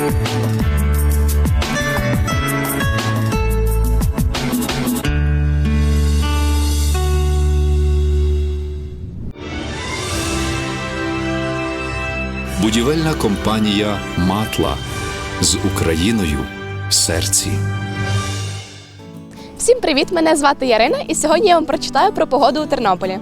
Будівельна компанія Матла з Україною в серці. Всім привіт! Мене звати Ярина, і сьогодні я вам прочитаю про погоду у Тернополі.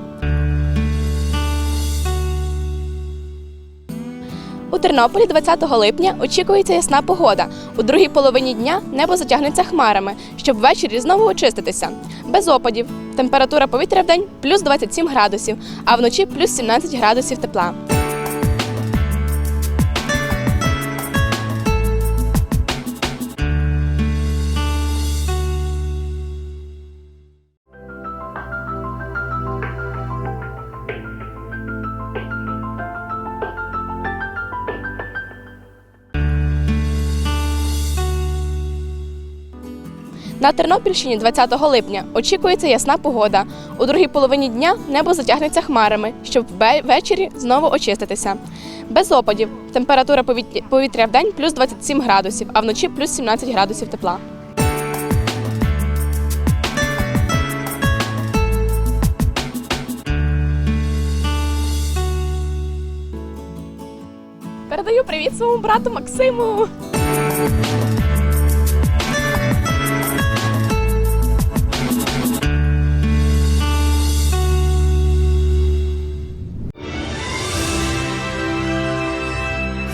У Тернополі 20 липня очікується ясна погода. У другій половині дня небо затягнеться хмарами, щоб ввечері знову очиститися. Без опадів. Температура повітря в день плюс 27 градусів, а вночі плюс 17 градусів тепла. На Тернопільщині 20 липня очікується ясна погода. У другій половині дня небо затягнеться хмарами, щоб ввечері знову очиститися. Без опадів. Температура повітря- в день плюс 27 градусів, а вночі плюс 17 градусів тепла. Передаю привіт своєму брату Максиму.